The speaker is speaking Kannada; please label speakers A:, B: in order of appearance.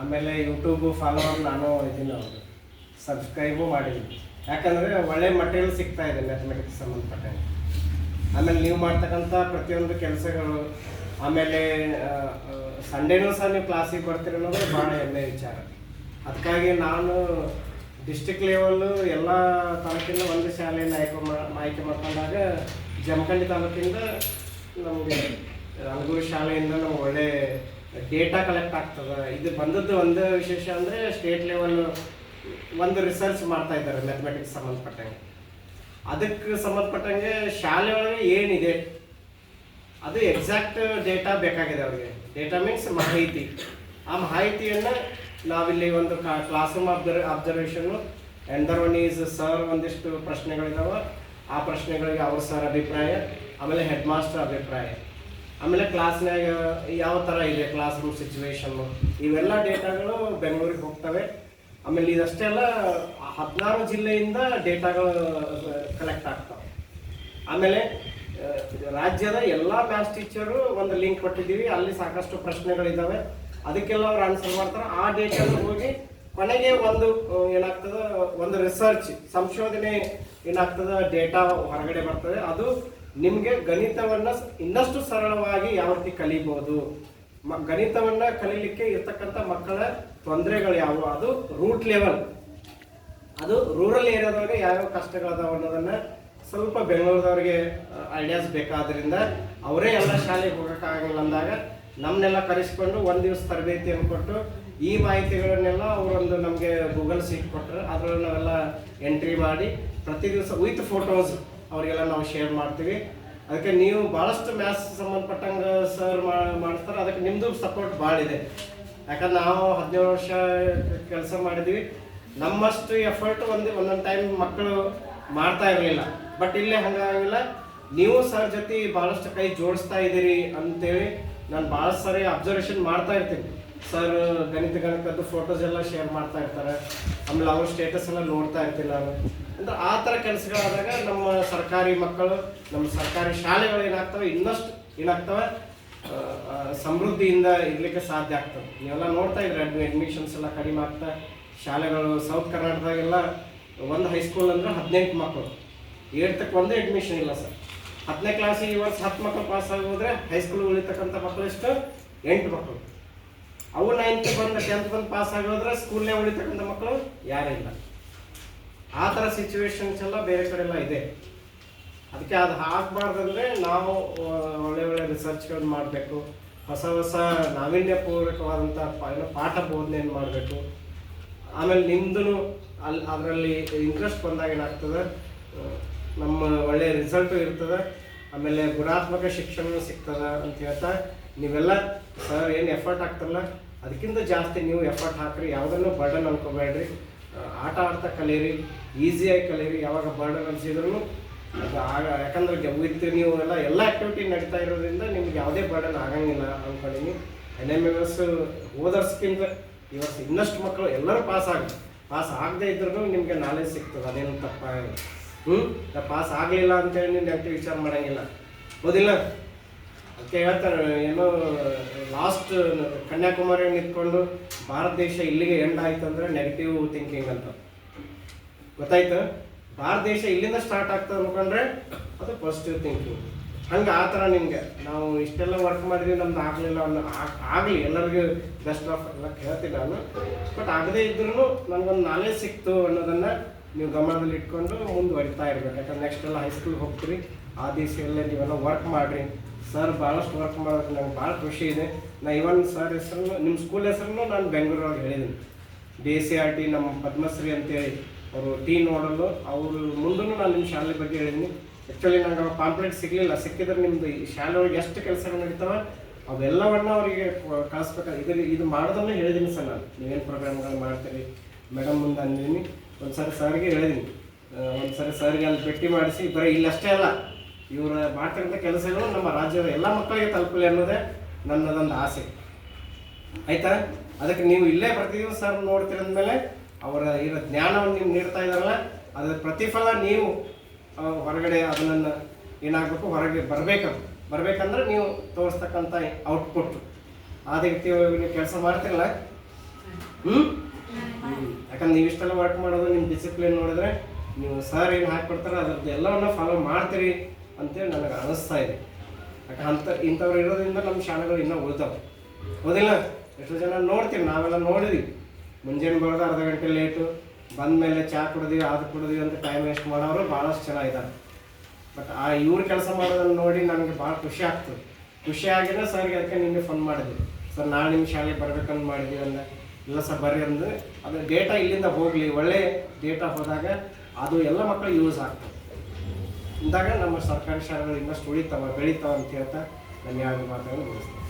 A: ಆಮೇಲೆ ಯೂಟ್ಯೂಬು ಫಾಲೋವರ್ ನಾನು ಇದ್ದೀನಿ ಅವರು ಸಬ್ಸ್ಕ್ರೈಬು ಮಾಡಿದ್ದೀನಿ. ಯಾಕಂದರೆ ಒಳ್ಳೆ ಮಟೀರಿಯಲ್ ಸಿಗ್ತಾ ಇದೆ ಮ್ಯಾಥಮೆಟಿಕ್ಸ್ ಸಂಬಂಧಪಟ್ಟಂಗೆ. ಆಮೇಲೆ ನೀವು ಮಾಡ್ತಕ್ಕಂಥ ಪ್ರತಿಯೊಂದು ಕೆಲಸಗಳು, ಆಮೇಲೆ ಸಂಡೇನೂ ಸಹ ನೀವು ಕ್ಲಾಸಿಗೆ ಬರ್ತೀರಿ ಅನ್ನೋದು ಭಾಳ ಹೆಮ್ಮೆ ವಿಚಾರ. ಅದಕ್ಕಾಗಿ ನಾನು ಡಿಸ್ಟಿಕ್ ಲೆವೆಲ್ಲು ಎಲ್ಲ ತಾಲೂಕಿನ ಒಂದು ಶಾಲೆಯನ್ನು ಆಯ್ಕೆ ಆಯ್ಕೆ ಮಾಡ್ಕೊಂಡಾಗ ಜಮಖಂಡಿ ತಾಲೂಕಿಂದ ನಮಗೆ ಅಲಗೂರು ಶಾಲೆಯಿಂದ ನಮ್ಗೆ ಒಳ್ಳೆ ಡೇಟಾ ಕಲೆಕ್ಟ್ ಆಗ್ತದೆ. ಇದು ಬಂದದ್ದು ಒಂದು ವಿಶೇಷ ಅಂದರೆ ಸ್ಟೇಟ್ ಲೆವೆಲ್ ಒಂದು ರಿಸರ್ಚ್ ಮಾಡ್ತಾ ಇದ್ದಾರೆ ಮ್ಯಾಥಮೆಟಿಕ್ಸ್ ಸಂಬಂಧಪಟ್ಟಂಗೆ. ಅದಕ್ಕೆ ಸಂಬಂಧಪಟ್ಟಂಗೆ ಶಾಲೆ ಒಳಗೆ ಏನಿದೆ? ಅದು ಎಕ್ಸಾಕ್ಟ್ ಡೇಟಾ ಬೇಕಾಗಿದೆ ಅವ್ರಿಗೆ. ಡೇಟಾ ಮೀನ್ಸ್ ಮಾಹಿತಿ. ಆ ಮಾಹಿತಿಯನ್ನು ನಾವಿಲ್ಲಿ ಒಂದು ಕ್ಲಾಸ್ ರೂಮ್ ಅಬ್ಸರ್ ಅಬ್ಸರ್ವೇಷನ್ನು ಎಂಡರ್ ಒನ್ ಈಸ್ ಸರ್ ಒಂದಿಷ್ಟು ಪ್ರಶ್ನೆಗಳಿದಾವೆ. ಆ ಪ್ರಶ್ನೆಗಳಿಗೆ ಅವ್ರ ಸರ್ ಅಭಿಪ್ರಾಯ, ಆಮೇಲೆ ಹೆಡ್ ಮಾಸ್ಟರ್ ಅಭಿಪ್ರಾಯ. ಆಮೇಲೆ ಕ್ಲಾಸ್ನಾಗ ಯಾವ ಥರ ಇದೆ ಕ್ಲಾಸ್ ರೂಮ್ ಸಿಚುವೇಶನ್ನು ಇವೆಲ್ಲ ಡೇಟಾಗಳು ಬೆಂಗಳೂರಿಗೆ ಹೋಗ್ತವೆ. ಆಮೇಲೆ ಇದಷ್ಟೇ ಅಲ್ಲ ಹದಿನಾರು ಜಿಲ್ಲೆಯಿಂದ ಡೇಟಾಗಳು ಕಲೆಕ್ಟ್ ಆಗ್ತವೆ. ಆಮೇಲೆ ರಾಜ್ಯದ ಎಲ್ಲ ಮ್ಯಾಥ್ಸ್ ಟೀಚರು ಒಂದು ಲಿಂಕ್ ಕೊಟ್ಟಿದ್ದೀವಿ. ಅಲ್ಲಿ ಸಾಕಷ್ಟು ಪ್ರಶ್ನೆಗಳಿದ್ದಾವೆ ಅದಕ್ಕೆಲ್ಲ ಅವ್ರು ಆನ್ಸರ್ ಮಾಡ್ತಾರೆ. ಆ ಡೇಟಾ ಹೋಗಿ ಕೊನೆಗೆ ಒಂದು ಏನಾಗ್ತದೆ, ಒಂದು ರಿಸರ್ಚ್ ಸಂಶೋಧನೆ ಏನಾಗ್ತದೆ ಡೇಟಾ ಹೊರಗಡೆ ಬರ್ತದೆ. ಅದು ನಿಮಗೆ ಗಣಿತವನ್ನ ಇನ್ನಷ್ಟು ಸರಳವಾಗಿ ಯಾವ ರೀತಿ ಕಲಿಬಹುದು ಮ ಗಣಿತವನ್ನ ಕಲೀಲಿಕ್ಕೆ ಇರ್ತಕ್ಕಂಥ ಮಕ್ಕಳ ತೊಂದರೆಗಳು ಯಾವುವು? ಅದು ರೂಟ್ ಲೆವೆಲ್ ಅದು ರೂರಲ್ ಏರಿಯಾದವ್ರಿಗೆ ಯಾವ್ಯಾವ ಕಷ್ಟಗಳದಾವ ಅನ್ನೋದನ್ನ ಸ್ವಲ್ಪ ಬೆಂಗಳೂರದವ್ರಿಗೆ ಐಡಿಯಾಸ್ ಬೇಕಾದ್ರಿಂದ ಅವರೇ ಎಲ್ಲ ಶಾಲೆಗೆ ಹೋಗೋಕ್ಕಾಗಲ್ಲ ಅಂದಾಗ ನಮ್ಮನ್ನೆಲ್ಲ ಕರೆಸ್ಕೊಂಡು ಒಂದು ದಿವಸ ತರಬೇತಿಯನ್ನು ಕೊಟ್ಟು ಈ ಮಾಹಿತಿಗಳನ್ನೆಲ್ಲ ಅವರೊಂದು ನಮಗೆ ಗೂಗಲ್ ಸೀಟ್ ಕೊಟ್ರು ಅದರಲ್ಲಿ ನಾವೆಲ್ಲ ಎಂಟ್ರಿ ಮಾಡಿ ಪ್ರತಿ ದಿವಸ ವಿತ್ ಫೋಟೋಸ್ ಅವರಿಗೆಲ್ಲ ನಾವು ಶೇರ್ ಮಾಡ್ತೀವಿ. ಅದಕ್ಕೆ ನೀವು ಭಾಳಷ್ಟು ಮ್ಯಾಥ್ಸ್ ಸಂಬಂಧಪಟ್ಟಂಗೆ ಸರ್ ಮಾಡ್ತಾರೆ, ಅದಕ್ಕೆ ನಿಮ್ಮದು ಸಪೋರ್ಟ್ ಭಾಳ ಇದೆ. ಯಾಕಂದ್ರೆ ನಾವು ಹದಿನೇಳು ವರ್ಷ ಕೆಲಸ ಮಾಡಿದ್ವಿ. ನಮ್ಮಷ್ಟು ಎಫರ್ಟ್ ಒಂದು, ಒಂದೊಂದು ಟೈಮ್ ಮಕ್ಕಳು ಮಾಡ್ತಾ ಇರಲಿಲ್ಲ. ಬಟ್ ಇಲ್ಲೇ ಹಂಗಾಗಿಲ್ಲ. ನೀವು ಸರ್ ಜೊತೆ ಭಾಳಷ್ಟು ಕೈ ಜೋಡಿಸ್ತಾ ಇದ್ದೀರಿ ಅಂತೇಳಿ ನಾನು ಭಾಳಷ್ಟು ಸರಿ ಅಬ್ಸರ್ವೇಷನ್ ಮಾಡ್ತಾ ಇರ್ತೀನಿ. ಸರ್ ಗಣಿತ, ಗಣಿತದ್ದು ಫೋಟೋಸ್ ಎಲ್ಲ ಶೇರ್ ಮಾಡ್ತಾ ಇರ್ತಾರೆ. ಆಮೇಲೆ ಅವ್ರ ಸ್ಟೇಟಸ್ ಎಲ್ಲ ನೋಡ್ತಾ ಇರ್ತಿಲ್ಲ ಅಂದ್ರೆ ಆ ಥರ ಕೆಲಸಗಳಾದಾಗ ನಮ್ಮ ಸರ್ಕಾರಿ ಮಕ್ಕಳು, ನಮ್ಮ ಸರ್ಕಾರಿ ಶಾಲೆಗಳು ಏನಾಗ್ತವೆ? ಇನ್ನಷ್ಟು ಏನಾಗ್ತವೆ? ಸಮೃದ್ಧಿಯಿಂದ ಇರ್ಲಿಕ್ಕೆ ಸಾಧ್ಯ ಆಗ್ತದೆ. ನೀವೆಲ್ಲ ನೋಡ್ತಾ ಇದ್ರೆ ಅಡ್ಮಿಷನ್ಸ್ ಎಲ್ಲ ಕಡಿಮೆ ಆಗ್ತಾ, ಶಾಲೆಗಳು ಸೌತ್ ಕರ್ನಾಟಕದಾಗೆಲ್ಲ ಒಂದು ಹೈಸ್ಕೂಲ್ ಅಂದ್ರೆ ಹದಿನೆಂಟು ಮಕ್ಕಳು. ಏಳ್ತಕ್ಕೆ ಒಂದೇ ಅಡ್ಮಿಷನ್ ಇಲ್ಲ ಸರ್ ಹತ್ತನೇ ಕ್ಲಾಸಿಗೆ ವರ್ಷ ಹತ್ತು ಮಕ್ಕಳು ಪಾಸ್ ಆಗೋದ್ರೆ ಹೈಸ್ಕೂಲ್ ಉಳಿತಕ್ಕಂಥ ಮಕ್ಕಳು ಎಷ್ಟು? ಎಂಟು ಮಕ್ಕಳು. ಅವು ನೈನ್ತ್ ಬಂದು ಟೆಂತ್ ಬಂದು ಪಾಸ್ ಆಗೋದ್ರೆ ಸ್ಕೂಲ್ನೇ ಉಳಿತಕ್ಕಂಥ ಮಕ್ಕಳು ಯಾರಿಲ್ಲ. ಆ ಥರ ಸಿಚುವೇಶನ್ಸ್ ಎಲ್ಲ ಬೇರೆ ಕಡೆ ಎಲ್ಲ ಇದೆ. ಅದಕ್ಕೆ ಅದು ಹಾಕ್ಬಾರ್ದಂದ್ರೆ ನಾವು ಒಳ್ಳೆ ಒಳ್ಳೆ ರಿಸರ್ಚ್ಗಳನ್ನ ಮಾಡಬೇಕು. ಹೊಸ ಹೊಸ ಪ- ಪಾಠ ಬೋಧನೆಯನ್ನು ಮಾಡಬೇಕು. ಆಮೇಲೆ ನಿಮ್ದು ಅಲ್ಲಿ ಅದರಲ್ಲಿ ಇಂಟ್ರೆಸ್ಟ್ ಬಂದಾಗ ಏನಾಗ್ತದೆ? ನಮ್ಮ ಒಳ್ಳೆ ರಿಸಲ್ಟು ಇರ್ತದೆ. ಆಮೇಲೆ ಗುಣಾತ್ಮಕ ಶಿಕ್ಷಣ ಸಿಗ್ತದೆ ಅಂತ ಹೇಳ್ತಾ ನೀವೆಲ್ಲ ಸರ್ ಏನು ಎಫರ್ಟ್ ಹಾಕ್ತಾರಲ್ಲ? ಅದಕ್ಕಿಂತ ಜಾಸ್ತಿ ನೀವು ಎಫರ್ಟ್ ಹಾಕ್ರಿ. ಯಾವುದನ್ನು ಬರ್ಡನ್ ಅನ್ಕೋಬೇಡ್ರಿ. ಆಟ ಆಡ್ತಾ ಕಲಿಯಿರಿ ಈಸಿಯಾಗಿ ಕಲಿಯಿರಿ ಯಾವಾಗ ಬರ್ಡನ್ ಅನ್ಸಿದ್ರು ಅದು ಆಗ, ಯಾಕಂದ್ರೆ ವಿತ್ ನೀವು ಎಲ್ಲ ಎಲ್ಲ ಆಕ್ಟಿವಿಟಿ ನಡೀತಾ ಇರೋದ್ರಿಂದ ನಿಮ್ಗೆ ಯಾವುದೇ ಬರ್ಡನ್ ಆಗಂಗಿಲ್ಲ ಅನ್ಕೊಂಡಿನಿ. ಎನ್ ಎಂ ಎಂ ಎಸ್ ಓದರ್ಸ್ಕಿಂತ ಇವತ್ತು ಇನ್ನಷ್ಟು ಮಕ್ಕಳು ಎಲ್ಲರೂ ಪಾಸ್ ಆಗಿ ಪಾಸ್ ಆಗದೆ ಇದ್ರೂ ನಿಮಗೆ ನಾಲೆಜ್ ಸಿಗ್ತದೆ. ಅದೇನು ತಪ್ಪಾಗಲ್ಲ ಹ್ಞೂ ಪಾಸ್ ಆಗಲಿಲ್ಲ ಅಂತೇಳಿ ನೀವು ನೆಗೆಟಿವ್ ವಿಚಾರ ಮಾಡೋಂಗಿಲ್ಲ. ಹೌದಿಲ್ಲ? ಅದಕ್ಕೆ ಹೇಳ್ತಾರೆ, ಏನೋ ಲಾಸ್ಟ್ ಕನ್ಯಾಕುಮಾರಿ ನಿಂತ್ಕೊಂಡು ಭಾರತ ದೇಶ ಇಲ್ಲಿಗೆ ಎಂಡ್ ಆಯ್ತು ಅಂದ್ರೆ ನೆಗೆಟಿವ್ ಥಿಂಕಿಂಗ್ ಅಂತ. ಗೊತ್ತಾಯ್ತು? ಭಾರತ ದೇಶ ಇಲ್ಲಿಂದ ಸ್ಟಾರ್ಟ್ ಆಗ್ತದೆ ಅನ್ಕೊಂಡ್ರೆ ಅದು ಪಾಸಿಟಿವ್ ಥಿಂಕಿಂಗ್ ಹಂಗೆ ಆ ಥರ ನಿಮಗೆ. ನಾವು ಇಷ್ಟೆಲ್ಲ ವರ್ಕ್ ಮಾಡಿದ್ವಿ, ನಮ್ದು ಆಗಲಿಲ್ಲ ಅನ್ನೋ, ಆಗ್- ಆಗಲಿ, ಎಲ್ಲರಿಗೂ ಬೆಸ್ಟ್ ಆಫ್ ಎಲ್ಲ ಕೇಳ್ತೀನಿ ನಾನು. ಬಟ್ ಆಗದೇ ಇದ್ರೂ ನನಗೊಂದು ನಾಲೆಜ್ ಸಿಕ್ತು ಅನ್ನೋದನ್ನು ನೀವು ಗಮನದಲ್ಲಿ ಇಟ್ಕೊಂಡು ಮುಂದುವರಿತಾ ಇರ್ಬೇಕು. ಯಾಕಂದ್ರೆ ನೆಕ್ಸ್ಟ್ ಎಲ್ಲ ಹೈಸ್ಕೂಲ್ಗೆ ಹೋಗ್ತೀರಿ, ಆ ದಿವಸದಲ್ಲೇ ನೀವೆಲ್ಲ ವರ್ಕ್ ಮಾಡಿರಿ. ಸರ್ ಭಾಳಷ್ಟು ವರ್ಕ್ ಮಾಡೋದಕ್ಕೆ ನಂಗೆ ಭಾಳ ಖುಷಿ ಇದೆ. ನಾ ಇವನ್ ಸರ್ ಹೆಸರು ನಿಮ್ಮ ಸ್ಕೂಲ್ ಹೆಸರು ನಾನು ಬೆಂಗಳೂರೊಳಗೆ ಹೇಳಿದ್ದೀನಿ. ಡಿ ಸಿ ಆರ್ ಟಿ ನಮ್ಮ ಪದ್ಮಶ್ರೀ ಅಂತೇಳಿ ಅವರು ಟಿ ನೋಡಲು ಅವರು ಮುಂದೂ ನಾನು ನಿಮ್ಮ ಶಾಲೆ ಬಗ್ಗೆ ಹೇಳಿದ್ದೀನಿ. ಆ್ಯಕ್ಚುಲಿ ನಂಗೆ ಪಾಂಪ್ಲೆಟ್ ಸಿಗಲಿಲ್ಲ. ಸಿಕ್ಕಿದ್ರೆ ನಿಮ್ಮದು ಈ ಶಾಲೆ ಒಳಗೆ ಎಷ್ಟು ಕೆಲಸಗಳು ನಡೀತಾವೆ, ಅವೆಲ್ಲವನ್ನ ಅವರಿಗೆ ಕಳಿಸ್ಬೇಕು ಇದರಲ್ಲಿ ಇದು ಮಾಡೋದನ್ನೇ ಹೇಳಿದ್ದೀನಿ ಸರ್ ನಾನು. ನೀವೇನು ಪ್ರೋಗ್ರಾಮ್ಗಳು ಮಾಡ್ತೀರಿ? ಮೇಡಮ್ ಮುಂದೆ ಅಂದಿದ್ದೀನಿ. ಒಂದು ಸರಿ ಸರ್ಗೆ ಹೇಳಿದ್ದೀನಿ. ಒಂದು ಸರಿ ಸರ್ಗೆ ಅಲ್ಲಿ ಭೇಟಿ ಮಾಡಿಸಿ, ಬರೀ ಇಲ್ಲಷ್ಟೇ ಅಲ್ಲ ಇವರ ಮಾಡ್ತಕ್ಕಂಥ ಕೆಲಸಗಳು ನಮ್ಮ ರಾಜ್ಯದ ಎಲ್ಲ ಮಕ್ಕಳಿಗೆ ತಲುಪಲಿ ಅನ್ನೋದೇ ನನ್ನದೊಂದು ಆಸೆ. ಆಯ್ತಾ? ಅದಕ್ಕೆ ನೀವು ಇಲ್ಲೇ ಪ್ರತಿ ಸರ್ ನೋಡ್ತಿರಂದಮೇಲೆ ಅವರ ಇರೋ ಜ್ಞಾನವನ್ನು ನೀವು ನೀಡ್ತಾ ಇದ್ದಾರಲ್ಲ, ಅದರ ಪ್ರತಿಫಲ ನೀವು ಹೊರಗಡೆ ಅದನ್ನು ಏನಾಗಬೇಕು, ಹೊರಗೆ ಬರಬೇಕು ಬರಬೇಕಂದ್ರೆ ನೀವು ತೋರಿಸ್ತಕ್ಕಂಥ ಔಟ್ಪುಟ್ ಆ ರೀತಿ ನೀವು ಕೆಲಸ ಮಾಡ್ತಿರಲ್ಲ? ಹ್ಞೂ ಯಾಕಂದ್ರೆ ನೀವು ಇಷ್ಟೆಲ್ಲ ವರ್ಕ್ ಮಾಡೋದು, ನಿಮ್ಮ ಡಿಸಿಪ್ಲಿನ್ ನೋಡಿದ್ರೆ ನೀವು ಸರ್ ಏನು ಹಾಕ್ಕೊಡ್ತಾರೆ, ಅದ್ರದ್ದು ಎಲ್ಲವನ್ನು ಫಾಲೋ ಮಾಡ್ತೀರಿ. ಅಂತೇಳಿ ನನಗೆ ಅನಿಸ್ತಾ ಇದೆ. ಯಾಕೆ ಅಂಥ ಇಂಥವ್ರು ಇರೋದ್ರಿಂದ ನಮ್ಮ ಶಾಲೆಗಳು ಇನ್ನೂ ಉಳಿತಾವೆ ಹೌದಿಲ್ಲ? ಎಷ್ಟೋ ಜನ ನೋಡ್ತೀವಿ, ನಾವೆಲ್ಲ ನೋಡಿದೀವಿ. ಮುಂಜಾನೆ ಬರೋದು ಅರ್ಧ ಗಂಟೆ ಲೇಟು ಬಂದ ಮೇಲೆ ಚಾ ಕುಡಿದೀವಿ ಅದು ಕುಡಿದ್ವಿ ಅಂತ ಟೈಮ್ ವೇಸ್ಟ್ ಮಾಡೋರು ಭಾಳಷ್ಟು ಜನ ಇದ್ದಾರೆ. ಬಟ್ ಆ ಇವ್ರ ಕೆಲಸ ಮಾಡೋದನ್ನು ನೋಡಿ ನನಗೆ ಭಾಳ ಖುಷಿ ಆಗ್ತದೆ. ಖುಷಿ ಆಗಿದ್ರೆ ಸರ್ಗೆ ಅದಕ್ಕೆ ನಿನ್ನೆ ಫೋನ್ ಮಾಡಿದ್ವಿ. ಸರ್ ನಾಳೆ ನಿಮ್ಮ ಶಾಲೆಗೆ ಬರ್ಬೇಕಂತ ಮಾಡಿದ್ವಿ ಅಂದ. ಇಲ್ಲ ಸರ್ ಬರ್ರಿ ಅಂದ್ರೆ ಅದು ಡೇಟಾ ಇಲ್ಲಿಂದ ಹೋಗಲಿ. ಒಳ್ಳೆ ಡೇಟಾ ಹೋದಾಗ ಅದು ಎಲ್ಲ ಮಕ್ಕಳು ಯೂಸ್ ಆಗ್ತದೆ. ಇಂದಾಗ ನಮ್ಮ ಸರ್ಕಾರಿ ಶಾಲೆಗಳು ಇನ್ನಷ್ಟು ಉಳಿತಾವ ಬೆಳಿತಾವ ಅಂತ ಹೇಳ್ತಾ ನನ್ನ ಎರಡು ಮಾತುಗಳನ್ನು ಮುಗಿಸ್ತೀನಿ.